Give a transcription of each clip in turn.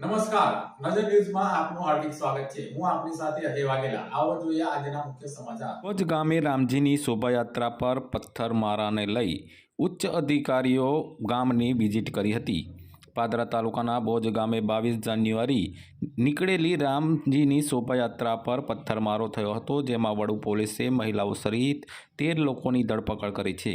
નમસ્કાર. નજર ન્યૂઝમાં આપનું હાર્દિક સ્વાગત છે. હું આપની સાથે અજય વાઘેલા. આવો જોઈએ આજના મુખ્ય સમાચાર. ભુજ ગામે રામજીની શોભાયાત્રા પર પથ્થરમારાને લઈ ઉચ્ચ અધિકારીઓ ગામની વિઝિટ કરી હતી. પાદરા તાલુકાના બોજ ગામે બાવીસ જાન્યુઆરી નીકળેલી રામજીની શોભાયાત્રા પર પથ્થરમારો થયો હતો, જેમાં વડુ પોલીસે મહિલાઓ સહિત તેર લોકોની ધરપકડ કરી છે.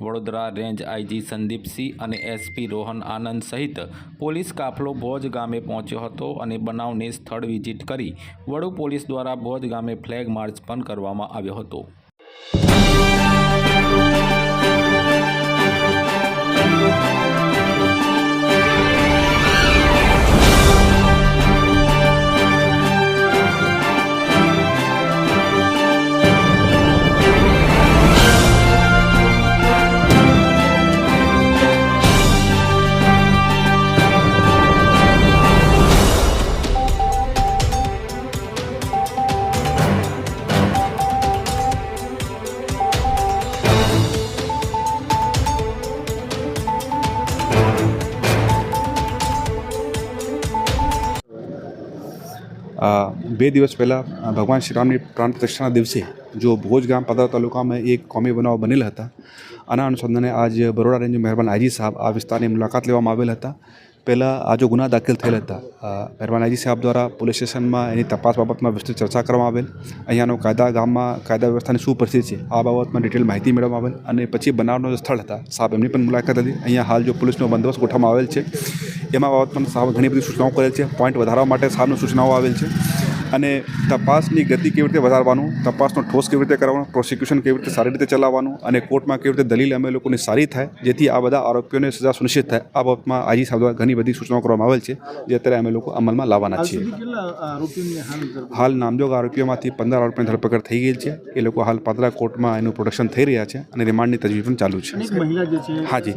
વડોદરા રેન્જ આઈજી સંદીપસિંહ અને એસપી રોહન આનંદ સહિત પોલીસ કાફલો ભોજ ગામે પહોંચ્યો હતો અને બનાવને સ્થળ વિઝિટ કરી વડુ પોલીસ દ્વારા ભોજ ગામે ફ્લેગ માર્ચ પણ કરવામાં આવ્યો હતો. બે દિવસ પહેલાં ભગવાન શ્રી રામની પ્રાણ પ્રતિષ્ઠાના દિવસે જો ભોજ ગામ પદાર તાલુકામાં એક કોમી બનાવ બનેલ હતા. આના અનુસંધાને આજ બરોડા રેન્જ મહેરબાન આઈજી સાહેબ આ વિસ્તારની મુલાકાત લેવામાં આવેલ હતા. પહેલાં આ જો ગુના દાખલ થયેલ હતા અ, મહેરબાન આઈજી સાહેબ દ્વારા પોલીસ સ્ટેશનમાં એની તપાસ બાબતમાં વિસ્તૃત ચર્ચા કરવામાં આવેલ. અહીંયાનો કાયદા ગામમાં કાયદા વ્યવસ્થાની શું પરિસ્થિતિ છે આ બાબતમાં ડિટેલ માહિતી મેળવવામાં આવેલ અને પછી બનાવનો જે સ્થળ હતા સાહેબ એમની પણ મુલાકાત હતી અહીંયા હાલ જો પોલીસનો બંદોબસ્ત ગોઠવવામાં આવેલ છે એમાં બાબત પણ સાહેબ ઘણી બધી સૂચનાઓ કરેલ છે પોઈન્ટ વધારવા માટે સાહેબની સૂચનાઓ આવેલ છે. અને તપાસની ગતિ કેવી રીતે વધારવાનું તપાસનો ઠોસ કેવી રીતે કરવાનો પ્રોસિક્યુશન કેવી રીતે સારી રીતે ચલાવવાનું અને કોર્ટમાં કેવી રીતે દલીલ અમે લોકોની સારી થાય જેથી આ બધા આરોપીઓને સજા સુનિશ્ચિત થાય આ બાબતમાં આજી સાહેબ દ્વારા ઘણી બધી સૂચનાઓ કરવામાં આવેલ છે જે અત્યારે અમે લોકો અમલમાં લાવવાના છીએ. હાલ નામજોગ આરોપીઓમાંથી પંદર આરોપીની ધરપકડ થઈ ગઈ છે એ લોકો હાલ પાદરા કોર્ટમાં એનું પ્રોડક્શન થઈ રહ્યા છે અને રિમાન્ડની તજવીજ પણ ચાલુ છે. હા જે.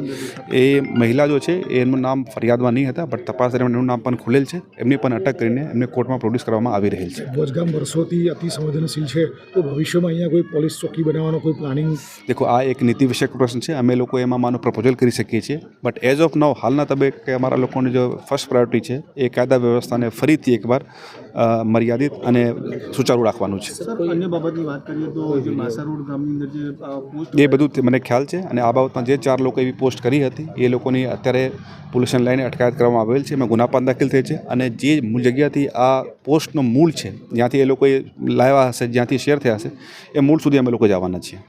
એ મહિલા જો છે એનું નામ ફરિયાદમાં નહીં હતા બટ તપાસ દરમિયાન એનું નામ પણ ખુલેલ છે એમની પણ અટક કરીને એમને કોર્ટમાં પ્રોડ્યુસ કરવામાં આવી રહી છે ભોજગામ વર્ષોથી અતિ સંવેદનશીલ છે. તો ભવિષ્યમાં અહીંયા કોઈ પોલીસ ચોકી બનાવવાનો કોઈ પ્લાનિંગ? દેખો આ એક નીતિ વિષયક પ્રશ્ન છે. અમે લોકો એમાં માનો પ્રપોઝલ કરી શકીએ છીએ. બટ એઝ ઓફ નાવ હાલના તબક્કે અમારા લોકોની જો ફર્સ્ટ પ્રાયોરિટી છે એ કાયદા વ્યવસ્થાને ફરીથી એકવાર મર્યાદિત અને સુચારુ રાખવાનું છે. એ બધું મને ખ્યાલ છે અને આ બાબતમાં જે ચાર લોકો એવી પોસ્ટ કરી હતી એ લોકોની અત્યારે પોલ્યુશન લઈને અટકાયત કરવામાં આવેલ છે. એમાં ગુના પણ દાખલ થઈ છે અને જે મૂળ જગ્યાથી આ પોસ્ટનો મૂળ છે જ્યાંથી એ લોકોએ લાવ્યા હશે જ્યાંથી શેર થયા હશે એ મૂળ સુધી અમે લોકો જવાના છીએ.